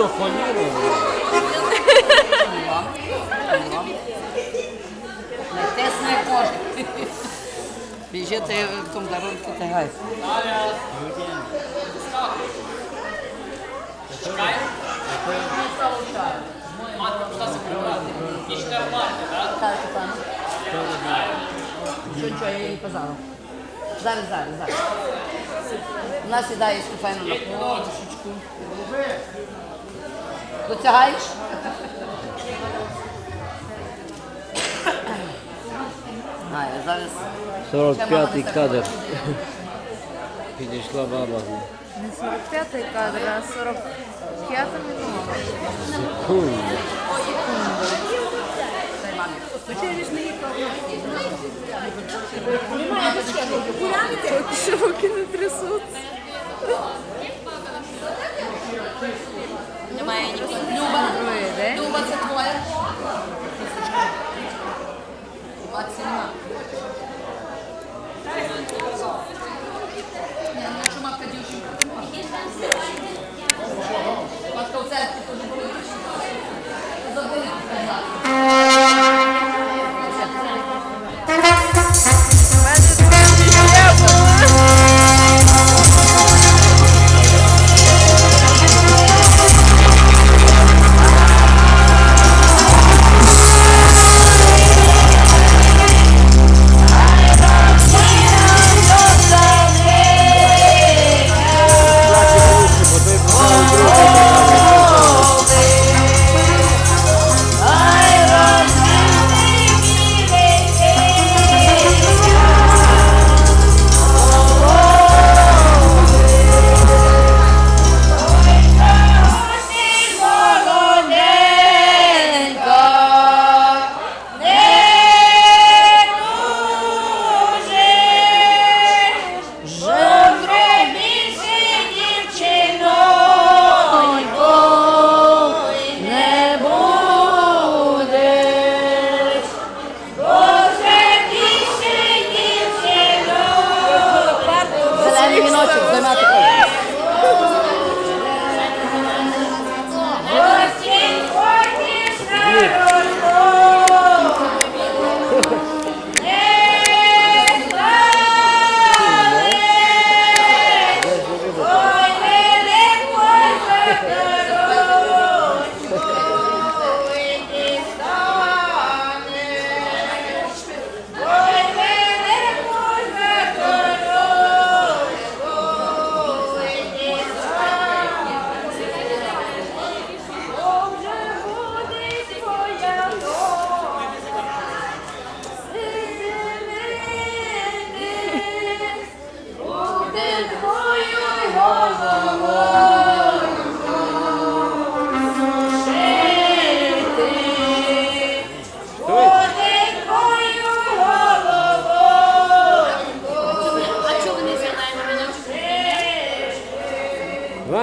дофонірували. Не тисне кожен. Біжите в тому дарунку та гай. Так, пане. Що, що, я їй казала. Зараз, зараз, зараз. У нас сідає Стефану на подушечку. Дотягаєш? А, я зараз 45-й кадр. Підійшла баба. Не 45-й кадр, а 45 минута. Секунду. Що руки не трясуться. Максима. Ні, ну якщо матка дівчинка, то можна.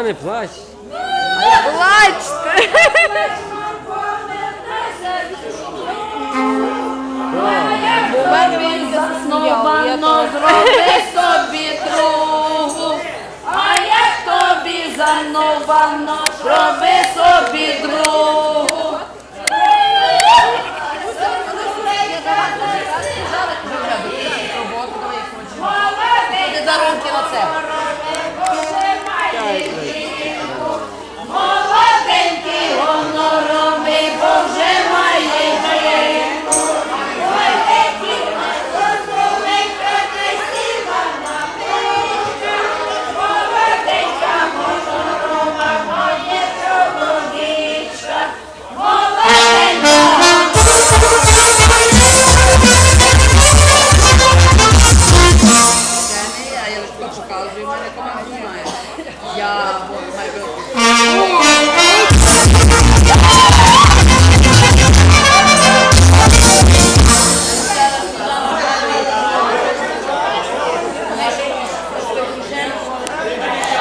Не плач. Плачте! Засновано зроби собі другу, а як тобі зановано, зроби. шукала, вже в мене команду немає. Я, Майбл,